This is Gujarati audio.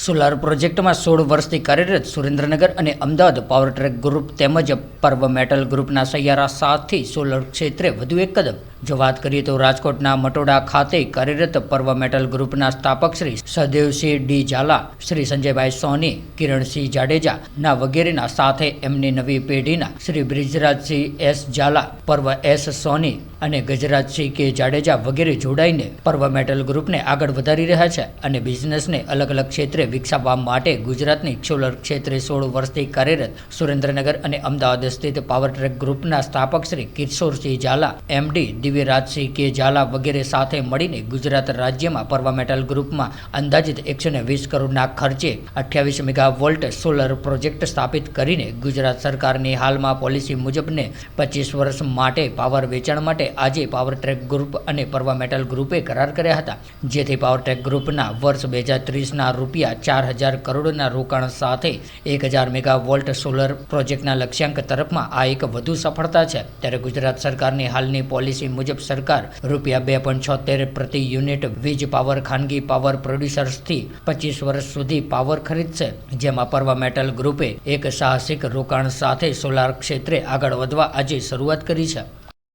સોલાર પ્રોજેક્ટમાં સોળ વર્ષથી કાર્યરત સુરેન્દ્રનગર અને અમદાવાદ પાવર ટ્રેક ગ્રુપ તેમજ પર્વ મેટલ ગ્રુપના સૈયારા સાથથી સોલર ક્ષેત્રે વધુ એક કદમ. જો વાત કરીએ તો રાજકોટના મટોડા ખાતે કાર્યરત પર્વ મેટલ ગ્રુપના સ્થાપક શ્રી સહદેવસિંહ ડી ઝાલા, શ્રી સંજયભાઈ સોની, કિરણસિંહ જાડેજા ના વગેરેના સાથે એમની નવી પેઢીના શ્રી બ્રિજરાજસિંહ એસ ઝાલા, પર્વ એસ સોની અને ગજરાજસિંહ કે જાડેજા વગેરે જોડાઈને પર્વ મેટલ ગ્રુપને આગળ વધારી રહ્યા છે અને બિઝનેસને અલગ અલગ ક્ષેત્રે વિકસાવવા માટે ગુજરાતની સોલર ક્ષેત્રે સોળ વર્ષથી કાર્યરત સુરેન્દ્રનગર અને અમદાવાદ સ્થિત પાવર ટ્રેક ગ્રુપના સ્થાપક શ્રી કિશોરસિંહ ઝાલા એમડી દિવ્યરાજસિંહ કે ઝાલા વગેરે સાથે મળીને ગુજરાત રાજ્યમાં પર્વ મેટલ ગ્રુપમાં અંદાજિત એકસો વીસ કરોડના ખર્ચે અઠ્યાવીસ મેગા વોલ્ટ સોલર પ્રોજેક્ટ સ્થાપિત કરીને ગુજરાત સરકારની હાલમાં પોલિસી મુજબને પચીસ વર્ષ માટે પાવર વેચાણ માટે આજે પાવર ટ્રેક ગ્રુપ અને પર્વા મેટલ ગ્રુપે કરાર કર્યા હતા. જેથી પાવર ટ્રેક ગ્રુપના વર્ષ બે હજાર ત્રીસના રૂપિયા ચાર હજાર કરોડના રોકાણ સાથે એક હજાર મેગા વોલ્ટ સોલર પ્રોજેક્ટના લક્ષ્યાંક તરફમાં આ એક વધુ સફળતા છે. ત્યારે ગુજરાત સરકારની હાલની પોલિસી મુજબ સરકાર રૂપિયા બે પોઈન્ટ છોતેર પ્રતિ યુનિટ વીજ પાવર, ખાનગી પાવર પ્રોડ્યુસર્સથી પચીસ વર્ષ સુધી પાવર ખરીદશે, જેમાં પર્વ મેટલ ગ્રુપે એક સાહસિક રોકાણ સાથે સોલાર ક્ષેત્રે આગળ વધવા આજે શરૂઆત કરી છે.